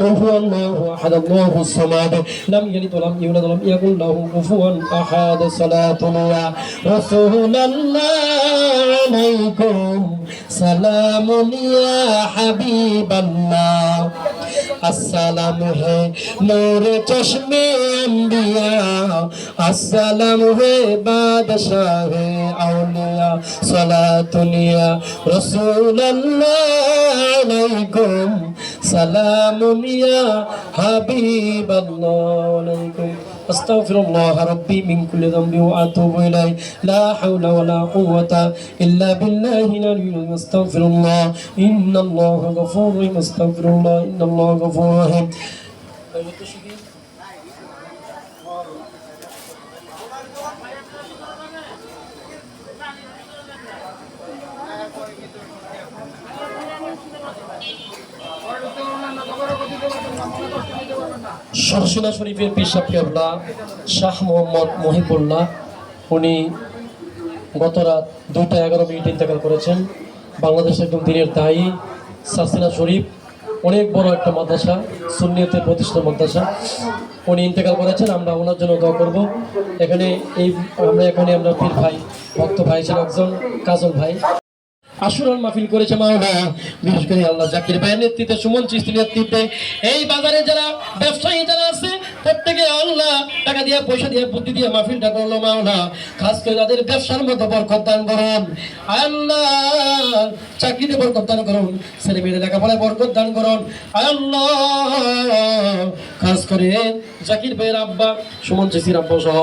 وهو الله أحد الله الصمد لم يلد ولم يولد ولم يكن له كفوا أحد صلاة الله رسول الله عليكم سلام يا حبيب الله السلام ہے نور چشم انبیاء السلام ہے بادشاہ اولیاء صلاة دنیا رسول اللہ علیکم سلام يا حبيب الله عليكم. أستغفر الله ربي من كل ذنب وأتوب إليه. لا حول ولا قوة إلا بالله العلي العظيم. أستغفر الله إن الله غفور رحيم. أستغفر الله إن الله غفور رحيم. সরসিনা শরীফের পিসাব কেবলা শাহ মোহাম্মদ মহিবুল্লাহ। উনি গত রাত দুইটা এগারো মিনিট ইন্তেকাল করেছেন। বাংলাদেশের একদম দিনের দায়ী সাসিনা শরীফ। অনেক বড় একটা মাদ্রাসা, সুন্নিয়তের প্রতিষ্ঠিত মাদ্রাসা। উনি ইন্তেকাল করেছেন, আমরা ওনার জন্য দোয়া করব। এখানে এই, আমরা এখানে আমরা পীর ভাই, ভক্ত ভাই ছিলেন একজন, কাজল ভাই। আশুরান মাহফিল করেছে মাওলা বিশেষ করে আল্লাহ জাকির ভাইয়ের নেতৃত্বে, সুমন চিস্তি নেতৃত্বে। এই বাজারে যারা ব্যবসায়ী যারা আছে, প্রত্যেকে আল্লাহ টাকা দিয়ে, পয়সা দিয়ে, বুদ্ধি দিয়ে মাহফিলটা করল মাওলা খাস করে তাদের ব্যবসার মধ্যে বরকত দান করুন। আল্লাহ চাকরিতে বরকত দান করুন ছেলে মেয়েদের লেখাপড়ায় বরকত দান করুন। আল্লাহ খাস করে। জাকির ভাইয়ের আব্বা, সুমন চিস্তির আব্বা সহ।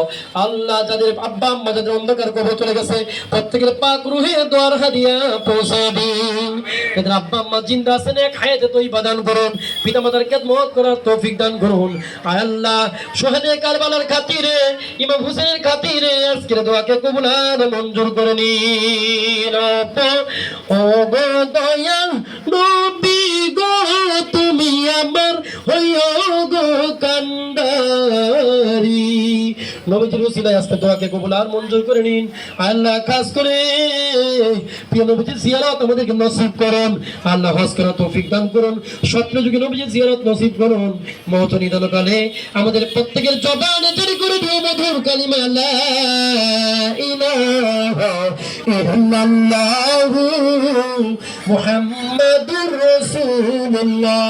আল্লাহ যাদের আব্বা, আম্মা যাদের অন্ধকার কবর চলে গেছে, প্রত্যেকের পাক রুহে দোয়ার হাদিয়া পৌঁছে দিন যাদের আব্বা, আম্মা জিন্দা আছেন এক হায়াতে তো ইবাদান করুন। পিতা মাতার খেদমত করার তৌফিক দান করুন। আয় আল্লাহ সোহানে কারবালার খাতিরে, ইমাম হুসেনের খাতিরে আজকের দোয়াকে কবুলার মঞ্জুর করে নিন। ও গো নবীজির উসিলায় আজকে দোয়াকে কবুল আর মঞ্জুর করে নিন। আল্লাহ খাস করে। প্রিয় নবীজির জিয়ারত আমাদেরকে নসিব করুন। আল্লাহ হজ করার তৌফিক দান করুন। স্বপ্ন যুগে নবীজির জিয়ারত নসিব করুন। মহত নিদান কালে আমাদের প্রত্যেকের জবানে তৈরি করে দিও মধুর কালিমা, লা ইলাহা ইল্লাল্লাহু মুহাম্মাদুর রাসূলুল্লাহ।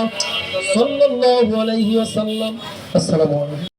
সাল্লাল্লাহু আলাইহি ওয়াসাল্লাম। আসসালামু আলাইকুম।